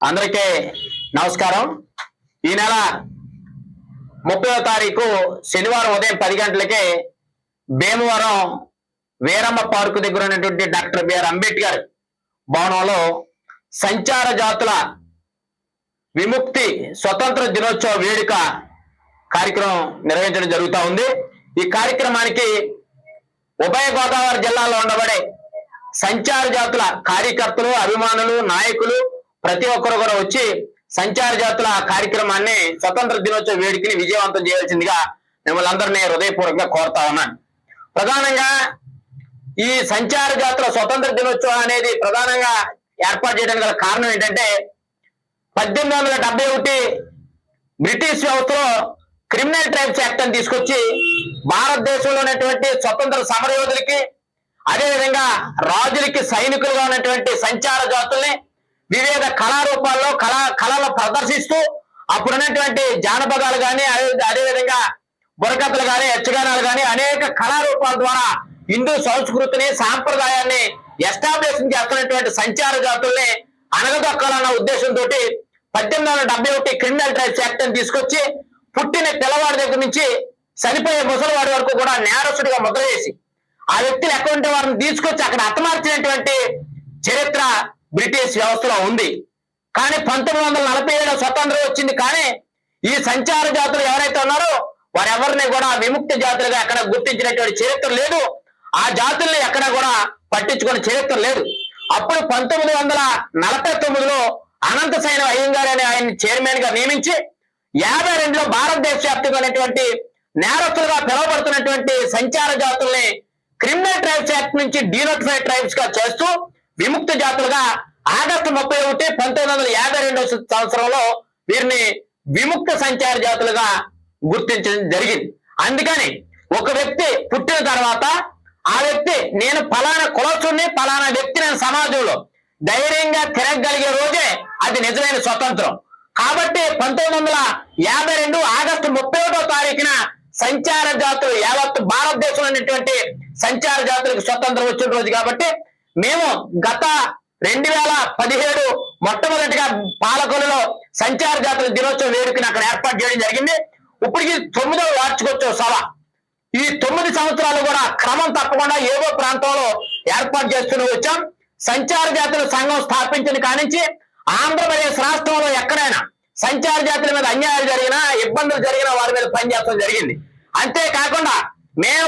అందరికీ నమస్కారం. ఈ నెల ముప్పై తారీఖు శనివారం ఉదయం పది గంటలకే భీమవరం వీరమ్మ పార్కు దగ్గర ఉన్నటువంటి డాక్టర్ బిఆర్ అంబేద్కర్ భవనంలో సంచార జాతుల విముక్తి స్వతంత్ర దినోత్సవ వేడుక కార్యక్రమం నిర్వహించడం జరుగుతూ ఉంది. ఈ కార్యక్రమానికి ఉభయ గోదావరి జిల్లాలో ఉండబడే సంచార జాతుల కార్యకర్తలు అభిమానులు నాయకులు ప్రతి ఒక్కరు కూడా వచ్చి సంచార జాతుల కార్యక్రమాన్ని స్వతంత్ర దినోత్సవ వేడుకని విజయవంతం చేయాల్సిందిగా మిమ్మల్ని అందరినీ హృదయపూర్వకంగా కోరుతా ఉన్నాను. ప్రధానంగా ఈ సంచార జాతుల స్వతంత్ర దినోత్సవం అనేది ప్రధానంగా ఏర్పాటు చేయడానికి గల కారణం ఏంటంటే పద్దెనిమిది వందల డెబ్బై ఒకటి బ్రిటిష్ వ్యవస్థలో క్రిమినల్ ట్రైబ్స్ యాక్ట్ అని తీసుకొచ్చి భారతదేశంలో ఉన్నటువంటి స్వతంత్ర సమరయోధులకి అదేవిధంగా రాజులకి సైనికులుగా ఉన్నటువంటి సంచార జాతుల్ని వివిధ కళారూపాల్లో కళా కళలు ప్రదర్శిస్తూ అప్పుడున్నటువంటి జానపదాలు కానీ అదే అదేవిధంగా బుర్రకథలు కానీ యక్షగానాలు కానీ అనేక కళారూపాల ద్వారా హిందూ సంస్కృతిని సాంప్రదాయాన్ని ఎస్టాబ్లిష్ చేస్తున్నటువంటి సంచార జాతుల్ని అనగదొక్కాలన్న ఉద్దేశంతో పద్దెనిమిది వందల డెబ్బై ఒకటి క్రిమినల్ ట్రైబ్స్ యాక్ట్ అని తీసుకొచ్చి పుట్టిన పిల్లవాడి దగ్గర నుంచి చనిపోయే ముసలివాడి వరకు కూడా నేరస్తుడిగా ముద్ర చేసి ఆ వ్యక్తులు ఎక్కడ ఉంటే వారిని తీసుకొచ్చి అక్కడ అత్తమార్చి బ్రిటిష్ వ్యవస్థలో ఉంది. కానీ పంతొమ్మిది వందల నలభై ఏడు స్వతంత్రం వచ్చింది. కానీ ఈ సంచార జాతులు ఎవరైతే ఉన్నారో వారెవరిని కూడా విముక్త జాతులుగా ఎక్కడ గుర్తించినటువంటి చరిత్ర లేదు. ఆ జాతుల్ని ఎక్కడ కూడా పట్టించుకునే చరిత్ర లేదు. అప్పుడు పంతొమ్మిది వందల నలభై తొమ్మిదిలో అనంత సైన అయ్యంగారు అనే ఆయన చైర్మన్గా నియమించి యాభై రెండులో భారతదేశ వ్యాప్తంగా ఉన్నటువంటి నేరస్తులుగా పిలువబడుతున్నటువంటి సంచార జాతుల్ని క్రిమినల్ ట్రైబ్స్ యాక్ట్ నుంచి డీనోటిఫైడ్ ట్రైబ్స్గా చేస్తూ విముక్త జాతులుగా ఆగస్టు ముప్పై ఒకటి పంతొమ్మిది వందల యాభై రెండవ సంవత్సరంలో వీరిని విముక్త సంచార జాతులుగా గుర్తించడం జరిగింది. అందుకని ఒక వ్యక్తి పుట్టిన తర్వాత ఆ వ్యక్తి నేను ఫలానా కులసుని ఫలానా వ్యక్తి నేను సమాజంలో ధైర్యంగా తిరగగలిగే రోజే అది నిజమైన స్వతంత్రం. కాబట్టి పంతొమ్మిది వందల యాభై రెండు ఆగస్టు ముప్పై ఒకటో తారీఖున సంచార జాతులు యావత్ భారతదేశంలో ఉన్నటువంటి సంచార జాతులకు స్వతంత్రం వచ్చిన రోజు కాబట్టి మేము గత రెండు వేల పదిహేడు మొట్టమొదటిగా పాలకొలలో సంచార జాతుల దినోత్సవ వేడుకని అక్కడ ఏర్పాటు చేయడం జరిగింది. ఇప్పటికి తొమ్మిదవ వార్షికోత్సవ సభ. ఈ తొమ్మిది సంవత్సరాలు కూడా క్రమం తప్పకుండా ఏవో ప్రాంతంలో ఏర్పాటు చేస్తూనే వచ్చాం. సంచార జాతుల సంఘం స్థాపించిన కానించి ఆంధ్రప్రదేశ్ రాష్ట్రంలో ఎక్కడైనా సంచార జాతుల మీద అన్యాయాలు జరిగినా ఇబ్బందులు జరిగినా వారి మీద పనిచేయడం జరిగింది. అంతేకాకుండా మేము